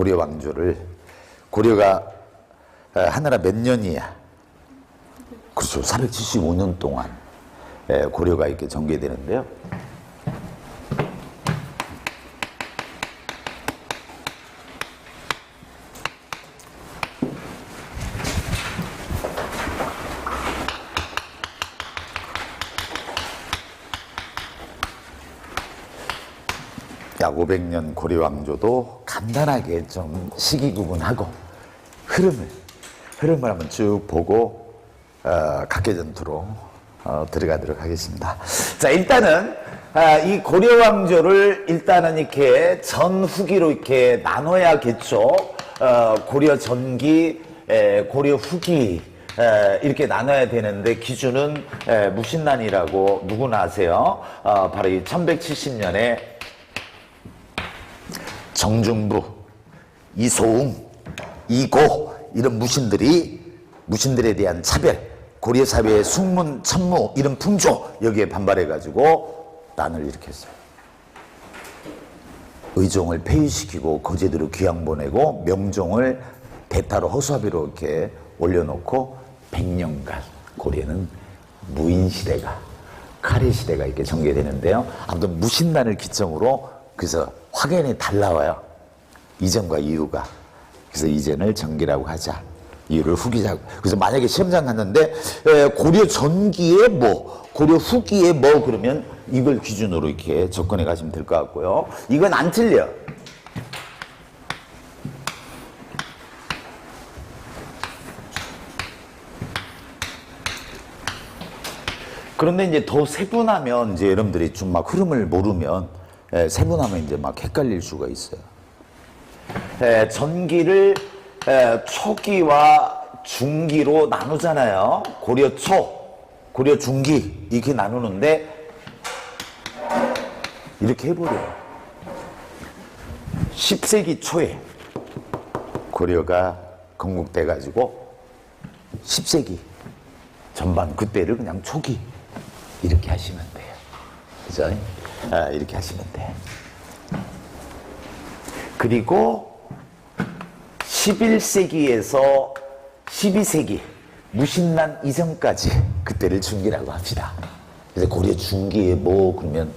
고려 왕조를 고려가 에, 하나라 몇 년이야? 그렇죠. 475년 동안 에, 고려가 이렇게 전개되는데요. 약 500년 고려 왕조도 간단하게 좀 시기 구분하고 흐름을 흐름을 한번 쭉 보고 어, 각계 전투로 어, 들어가도록 하겠습니다. 자 일단은 아, 이 고려 왕조를 일단은 이렇게 전후기로 이렇게 나눠야겠죠. 어, 고려 전기, 에, 고려 후기 에, 이렇게 나눠야 되는데 기준은 에, 무신난이라고 누구나 아세요. 어, 바로 이 1170년에 정중부, 이소웅, 이고 이런 무신들이 무신들에 대한 차별, 고려 사회의 숙문, 천무 이런 풍조 여기에 반발해 가지고 난을 일으켰어요. 의종을 폐위시키고 거제도로 귀양 보내고 명종을 대타로 허수아비로 이렇게 올려놓고 100년간 고려는 무인 시대가 카레 시대가 이렇게 전개되는데요. 아무튼 무신난을 기점으로 그래서 확연히 달라와요. 이전과 이후가. 그래서 이전을 전기라고 하자. 이유를 후기자. 그래서 만약에 시험장 갔는데 에, 고려 전기에 뭐, 고려 후기에 뭐 그러면 이걸 기준으로 이렇게 접근해 가시면 될 것 같고요. 이건 안 틀려. 그런데 이제 더 세분하면 이제 여러분들이 좀 막 흐름을 모르면 예, 세분하면 이제 막 헷갈릴 수가 있어요. 예, 전기를 예, 초기와 중기로 나누잖아요. 고려 초, 고려 중기 이렇게 나누는데 이렇게 해버려요. 10세기 초에 고려가 건국돼 가지고 10세기 전반 그때를 그냥 초기 이렇게 하시면 돼요. 그죠? 아, 이렇게 하시면 돼. 그리고 11세기에서 12세기 무신난 이전까지 그때를 중기라고 합시다. 그래서 고려 중기에 뭐 그러면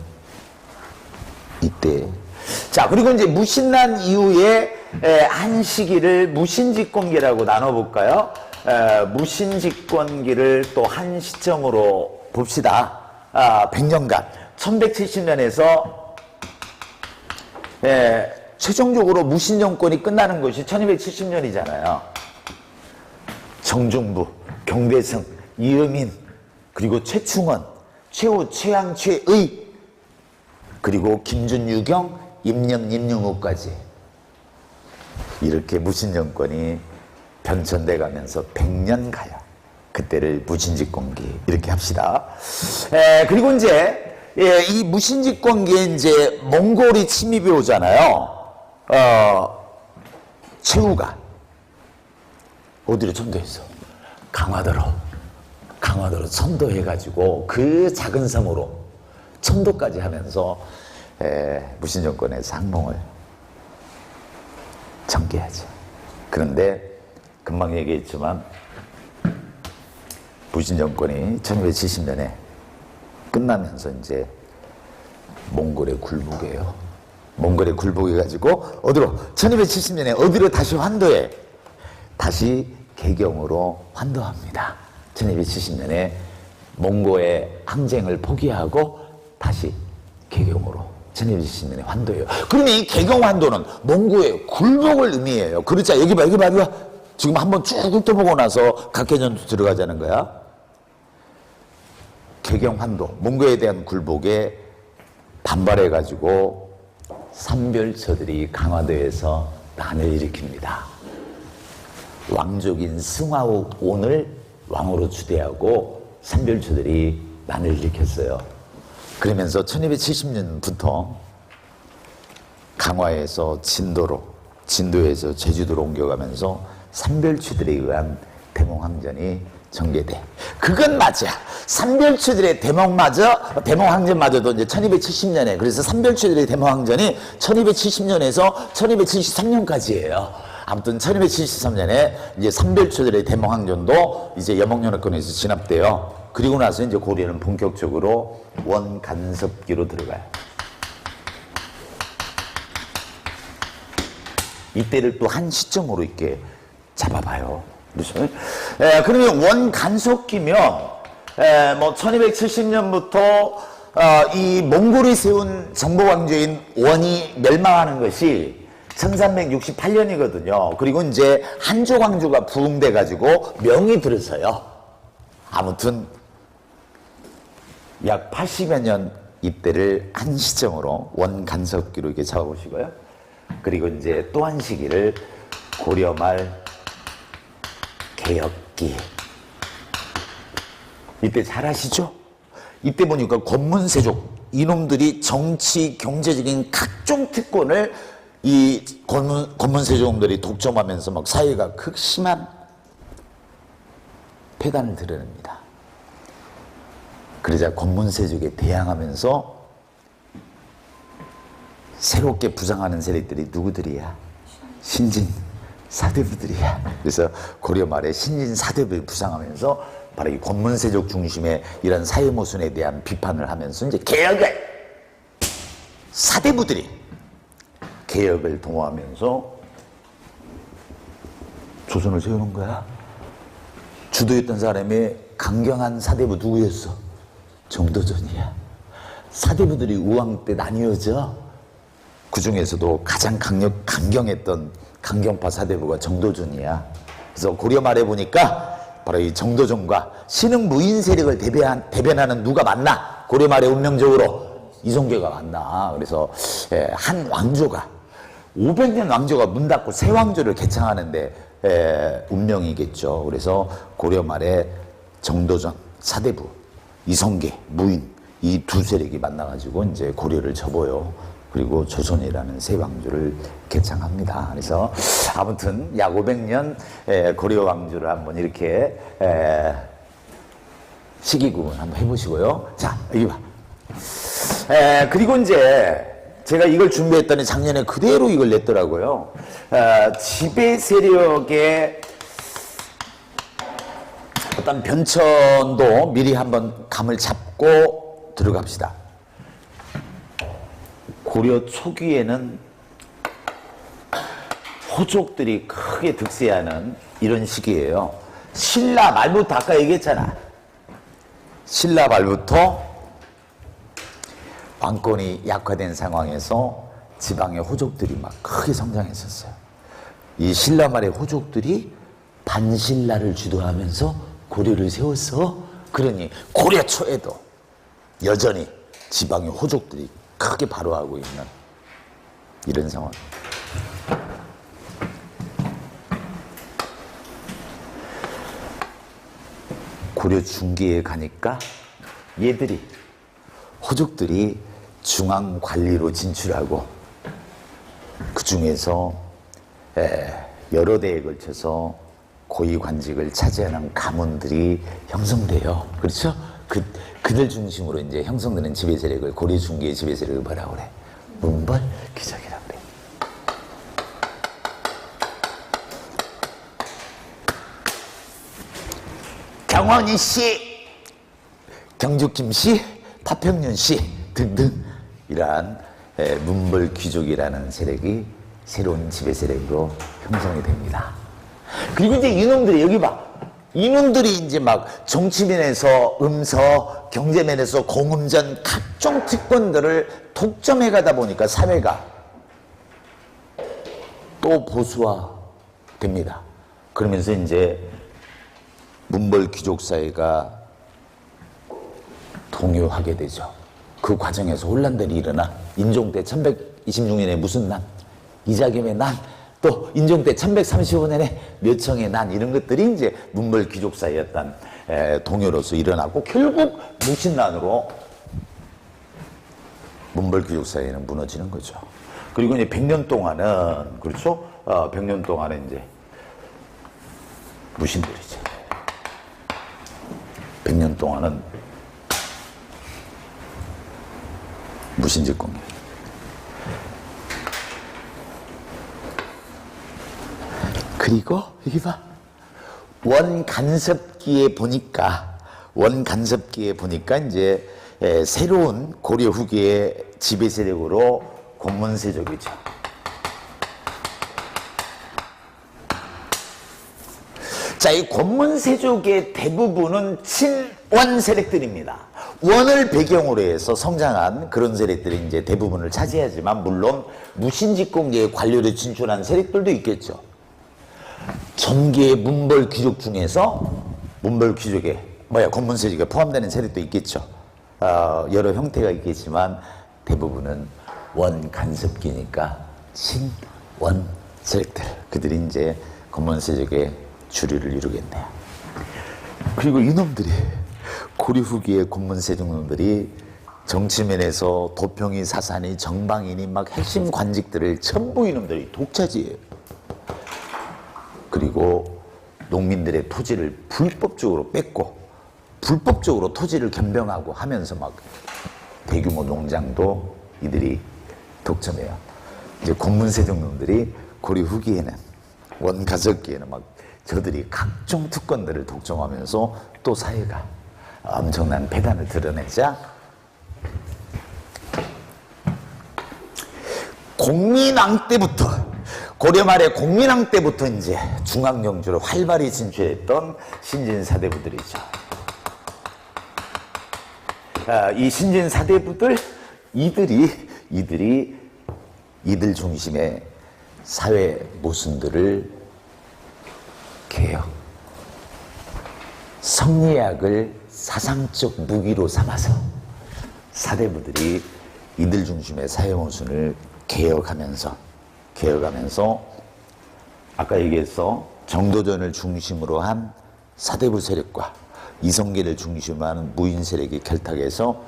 이때 자 그리고 이제 무신난 이후에 에, 한 시기를 무신집권기라고 나눠볼까요? 에, 무신집권기를 또 한 시점으로 봅시다. 아, 100년간 1170년에서 예, 최종적으로 무신 정권이 끝나는 것이 1270년이잖아요. 정종부, 경대성, 이음인, 그리고 최충원, 최후, 최양, 최의, 그리고 김준 유경, 임년, 임영호까지 이렇게 무신 정권이 변천돼 가면서 100년 가요. 그때를 무신집권기 이렇게 합시다. 에, 그리고 이제 예, 이 무신집권기에 이제 몽골이 침입이 오잖아요. 어, 최후가 어디로 천도했어? 강화도로 강화도로 천도해가지고 그 작은 섬으로 천도까지 하면서 에, 무신정권에서 항몽을 전개하죠. 그런데 금방 얘기했지만 무신 정권이 1270년에 끝나면서 이제 몽골에 굴복해요. 몽골에 굴복해가지고 어디로 1270년에 어디로 다시 환도해? 다시 개경으로 환도합니다. 1270년에 몽고의 항쟁을 포기하고 다시 개경으로 1270년에 환도해요. 그러면 이 개경 환도는 몽고의 굴복을 의미해요. 그렇자 여기 봐 여기 봐 여기 봐. 지금 한번 쭉 훑어보고 나서 각계전투 들어가자는 거야. 개경환도 몽고에 대한 굴복에 반발해 가지고 삼별처들이 강화도에서 난을 일으킵니다. 왕족인 승화옥 온을 왕으로 추대하고 삼별처들이 난을 일으켰어요. 그러면서 1270년부터 강화에서 진도로, 진도에서 제주도로 옮겨가면서 삼별추들에 의한 대몽항전이 전개돼. 그건 맞아. 삼별추들의 대몽마저, 대몽항전마저도 이제 1270년에, 그래서 삼별추들의 대몽항전이 1270년에서 1273년까지예요. 아무튼 1273년에 이제 삼별추들의 대몽항전도 이제 여몽연합군에서 진압돼요. 그리고 나서 이제 고려는 본격적으로 원간섭기로 들어가요. 이때를 또 한 시점으로 이렇게 잡아봐요. 그렇죠? 에, 그러면 원간섭기면 에, 뭐 1270년부터 어, 이 몽골이 세운 정보 왕조인 원이 멸망하는 것이 1368년이거든요. 그리고 이제 한조 왕조가 부흥돼 가지고 명이 들어서요. 아무튼 약 80여 년 이때를 한 시점으로 원간섭기로 이렇게 잡아보시고요. 그리고 이제 또 한 시기를 고려 말 개혁기. 이때 잘 아시죠? 이때 보니까 권문세족 이놈들이 정치 경제적인 각종 특권을 이 권문, 권문세족들이 독점하면서 막 사회가 극심한 폐단을 드러냅니다. 그러자 권문세족에 대항하면서 새롭게 부상하는 세력들이 누구들이야? 신진 사대부들이야. 그래서 고려 말에 신진 사대부를 부상하면서 바로 이 권문세족 중심의 이런 사회 모순에 대한 비판을 하면서 이제 개혁을 사대부들이 개혁을 도모하면서 조선을 세우는 거야. 주도했던 사람이 강경한 사대부 누구였어? 정도전이야. 사대부들이 우왕 때 나뉘어져. 그 중에서도 가장 강력, 강경했던 강경파 사대부가 정도전이야. 그래서 고려 말에 보니까 바로 이 정도전과 신흥 무인 세력을 대변한, 대변하는 누가 맞나? 고려 말에 운명적으로 이성계가 맞나? 그래서 예, 한 왕조가 500년 왕조가 문 닫고 새 왕조를 개창하는데 에, 운명이겠죠. 그래서 고려 말에 정도전, 사대부, 이성계, 무인 이 두 세력이 만나가지고 이제 고려를 접어요. 그리고 조선이라는 새 왕조를 개창합니다. 그래서 아무튼 약 500년 에, 고려 왕조를 한번 이렇게 에, 시기 구분 한번 해보시고요. 자 여기 봐. 에, 그리고 이제 제가 이걸 준비했더니 작년에 그대로 이걸 냈더라고요. 어, 지배 세력의 어떤 변천도 미리 한번 감을 잡고 들어갑시다. 고려 초기에는 호족들이 크게 득세하는 이런 시기예요. 신라 말부터 아까 얘기했잖아. 신라 말부터 왕권이 약화된 상황에서 지방의 호족들이 막 크게 성장했었어요. 이 신라 말의 호족들이 반신라를 주도하면서 고려를 세웠어. 그러니 고려 초에도 여전히 지방의 호족들이 크게 발호하고 있는 이런 상황. 고려 중기에 가니까 얘들이 호족들이 중앙 관리로 진출하고 그 중에서 여러 대에 걸쳐서 고위 관직을 차지하는 가문들이 형성돼요. 그렇죠? 그 그들 중심으로 이제 형성되는 지배 세력을 고려 중기의 지배 세력을 뭐라 그래? 문벌 귀족이라 그래. 경원이 씨, 경주 김 씨, 파평윤 씨 등등 이러한 에, 문벌 귀족이라는 세력이 새로운 지배 세력으로 형성이 됩니다. 그리고 이제 이놈들이 여기 봐. 이놈들이 이제 막 정치면에서 음서, 경제면에서 공음전 각종 특권들을 독점해 가다 보니까 사회가 또 보수화 됩니다. 그러면서 이제 문벌 귀족 사회가 동요하게 되죠. 그 과정에서 혼란들이 일어나 인종 때 1126년에 무슨 난, 이자겸의 난, 또 인종 때 1135년에 묘청의 난 이런 것들이 이제 문벌 귀족 사이였던 에, 동요로서 일어나고 결국 묵신난으로 문벌 귀족 사이는 무너지는 거죠. 그리고 이제 100년 동안은 그렇죠? 어, 100년 동안은 이제 무신들이죠. 100년 동안은 무신직공이에요. 그리고 여기 봐. 원 간섭기에 보니까 원 간섭기에 보니까 이제 에, 새로운 고려 후기의 지배 세력으로 권문세족이죠. 자, 이 권문세족의 대부분은 친원 세력들입니다. 원을 배경으로 해서 성장한 그런 세력들이 이제 대부분을 차지하지만 물론 무신직공계의 관료로 진출한 세력들도 있겠죠. 전개의 문벌 귀족 중에서 문벌 귀족에 뭐야 권문세족에 포함되는 세력도 있겠죠. 어, 여러 형태가 있겠지만 대부분은 원 간섭기니까 친원 세력들 그들이 이제 권문세족의 주류를 이루겠네요. 그리고 이놈들이 고려 후기의 권문세족 놈들이 정치면에서 도평이 사산이 정방이니 막 핵심 관직들을 전부 이놈들이 독차지해요. 그리고 농민들의 토지를 불법적으로 뺏고 불법적으로 토지를 겸병하고 하면서 막 대규모 농장도 이들이 독점해요. 이제 공문세종 놈들이 고려 후기에는 원가석기에는 막 저들이 각종 특권들을 독점하면서 또 사회가 엄청난 배단을 드러내자 공민왕 때부터 고려 말에 공민왕 때부터 이제 중앙 영주로 활발히 진출했던 신진사대부들이죠. 아, 이 신진사대부들 이들이 이들이 이들 중심의 사회 모순들을 개혁, 성리학을 사상적 무기로 삼아서 사대부들이 이들 중심의 사회 모순을 개혁하면서 개혁하면서 아까 얘기했어 정도전을 중심으로 한 사대부 세력과 이성계를 중심으로 하는 무인 세력이 결탁해서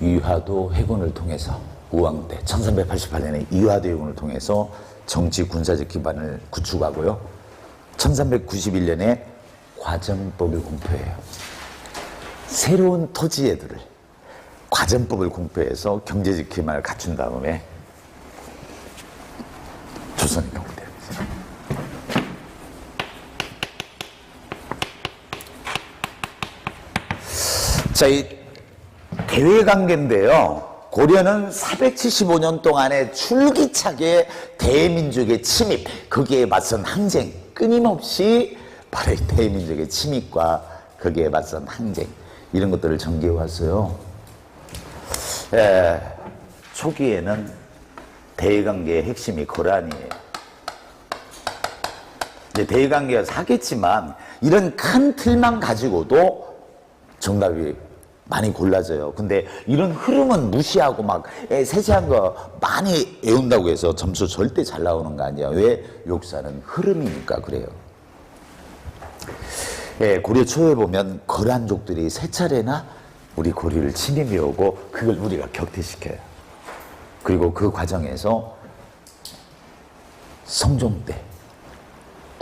이화도 해군을 통해서 우왕 때 1388년에 이화도 해군을 통해서 정치 군사적 기반을 구축하고요. 1391년에 과정법을 공표해요. 새로운 토지애들을 과정법을 공표해서 경제적 기반을 갖춘 다음에 조 경제됩니다. 자, 이 대외 관계인데요. 고려는 475년 동안의 줄기차게 대민족의 침입, 거기에 맞선 항쟁, 끊임없이 바로 이 대민족의 침입과 거기에 맞선 항쟁, 이런 것들을 전개해 왔어요. 에, 초기에는 대외관계의 핵심이 거란이에요. 이제 대외관계가 사겠지만 이런 큰 틀만 가지고도 정답이 많이 골라져요. 근데 이런 흐름은 무시하고 막 에, 세세한 거 많이 외운다고 해서 점수 절대 잘 나오는 거 아니야. 왜? 역사는 흐름이니까 그래요. 예, 고려 초에 보면 거란족들이 세 차례나 우리 고려를 침입해 오고 그걸 우리가 격퇴시켜요. 그리고 그 과정에서 성종 때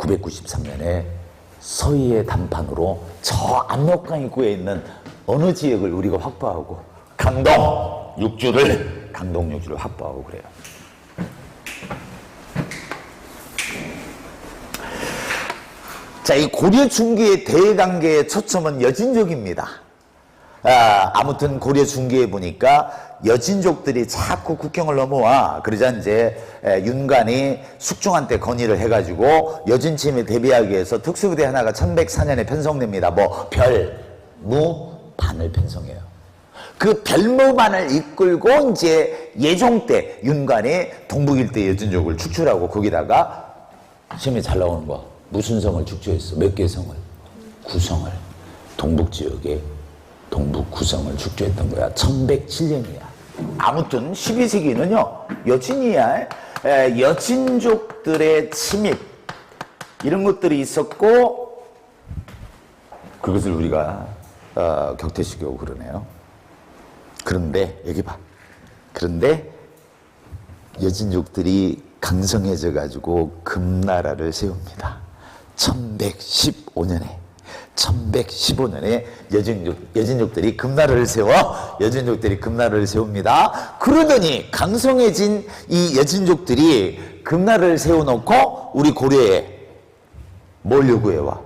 993년에 서희의 단판으로 저 압록강 입구에 있는 어느 지역을 우리가 확보하고 강동 육주를 강동 육주를 확보하고 그래요. 자, 이 고려 중기의 대관계의 초점은 여진족입니다. 아, 아무튼 고려 중기에 보니까 여진족들이 자꾸 국경을 넘어와. 그러자 이제 에, 윤관이 숙종한테 건의를 해가지고 여진 침에 대비하기 위해서 특수부대 하나가 1104년에 편성됩니다. 뭐 별, 무, 반을 편성해요. 그 별무반을 이끌고 이제 예종 때 윤관이 동북 일대 여진족을 축출하고 거기다가 시험에 잘 나오는 거 무슨 성을 축조했어? 몇개 성을? 구성을 동북 지역에 동북 구성을 축조했던 거야. 1107년이야. 아무튼 12세기는요 여진이야. 에, 여진족들의 침입 이런 것들이 있었고 그것을 우리가 어, 격퇴시키고 그러네요. 그런데 여기 봐. 그런데 여진족들이 강성해져 가지고 금나라를 세웁니다. 1115년에 1115년에 여진족, 여진족들이 금나라를 세워 여진족들이 금나라를 세웁니다. 그러더니 강성해진 이 여진족들이 금나라를 세워놓고 우리 고려에 뭘 요구해와?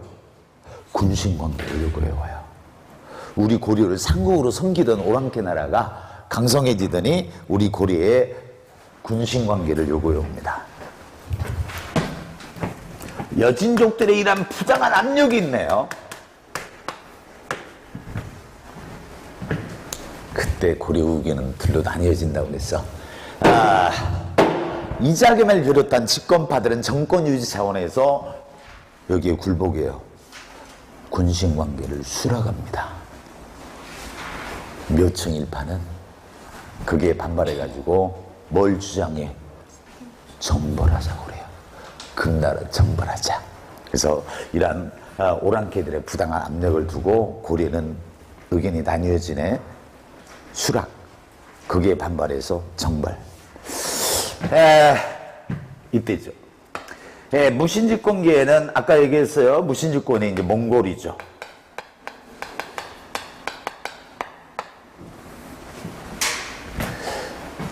군신관계를 요구해와요. 우리 고려를 상국으로 섬기던 오랑캐 나라가 강성해지더니 우리 고려에 군신관계를 요구해옵니다. 여진족들의 이런 부당한 압력이 있네요. 그때 고려국에는 둘로 나뉘어진다고 그랬어. 아, 이자겸을 비롯한 집권파들은 정권 유지 차원에서 여기에 굴복해요. 군신 관계를 수락합니다. 묘청일파는 그게 반발해가지고 뭘 주장해? 정벌하자고 그래요. 금나라 정벌하자. 그래서 이러한 아, 오랑캐들의 부당한 압력을 두고 고려는 의견이 나뉘어지네. 수락. 그게 반발해서 정벌. 에, 이때죠. 예, 무신집권기에는 아까 얘기했어요. 무신집권이 이제 몽골이죠.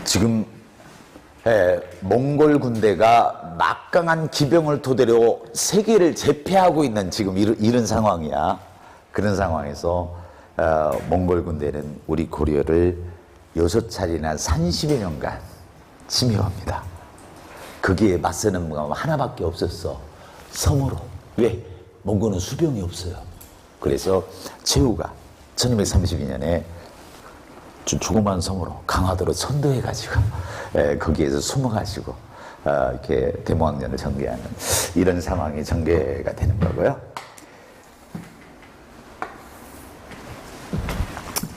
지금 예, 몽골 군대가 막강한 기병을 토대로 세계를 제패하고 있는 지금 이런, 이런 상황이야. 그런 상황에서 어, 몽골 군대는 우리 고려를 여섯 차례나 30여 년간 침입합니다. 거기에 맞서는 뭐가 하나밖에 없었어. 성으로. 왜? 몽골은 수병이 없어요. 그래서 최후가 1232년에 조그만 성으로 강화도로 선도해가지고 에, 거기에서 숨어가지고 어, 이렇게 대모학년을 전개하는 이런 상황이 전개가 되는 거고요.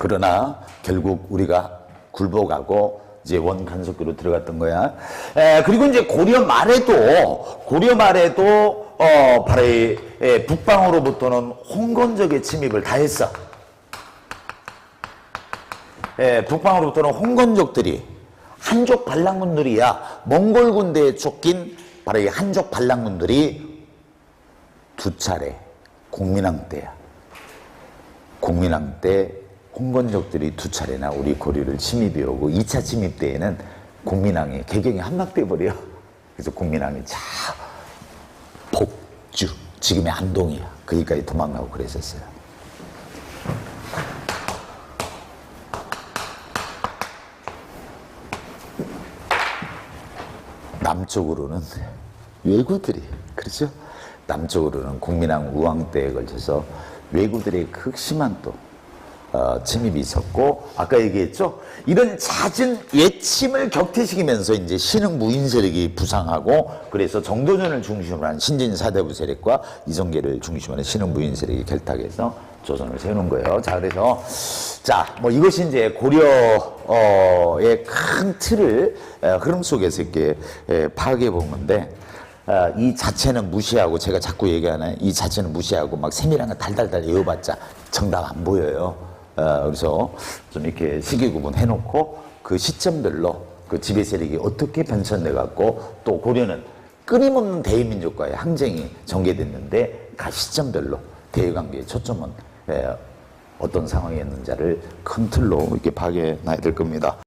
그러나 결국 우리가 굴복하고 이제 원간섭기로 들어갔던 거야. 에, 그리고 이제 고려 말에도 고려 말에도 어 바로 이 에, 북방으로부터는 홍건적의 침입을 다 했어. 예, 북방으로부터는 홍건족들이 한족 반란군들이야 몽골 군대에 쫓긴 바로 이 한족 반란군들이 두 차례 공민왕 때야. 공민왕 때 홍건족들이 두 차례나 우리 고려를 침입해 오고 2차 침입 때에는 공민왕이 개경이 함락돼 버려. 그래서 공민왕이 자 복주 지금의 안동이야. 거기까지 도망가고 그랬었어요. 남쪽으로는 왜구들이 그렇죠? 남쪽으로는 국민왕 우왕 때에 걸쳐서 왜구들의 극심한 또 어, 침입이 있었고 아까 얘기했죠 이런 잦은 외침을 격퇴시키면서 이제 신흥 무인 세력이 부상하고 그래서 정도전을 중심으로 한 신진 사대부 세력과 이성계를 중심으로 한 신흥 무인 세력이 결탁해서 조선을 세우는 거예요. 자 그래서 자뭐 이것이 이제 고려의 큰 틀을 어, 흐름 속에서 이렇게 에, 파악해 본 건데 어, 이 자체는 무시하고 제가 자꾸 얘기하는 이 자체는 무시하고 막 세밀한 거 달달달 외워봤자 정답 안 보여요. 어, 그래서 좀 이렇게 시기 구분 해놓고 그 시점별로 그 지배 세력이 어떻게 변천돼 갖고 또 고려는 끊임없는 대의민족과의 항쟁이 전개됐는데 각 시점별로 대의관계의 초점은 에, 어떤 상황이었는지를 큰 틀로 이렇게 놔야 될 겁니다.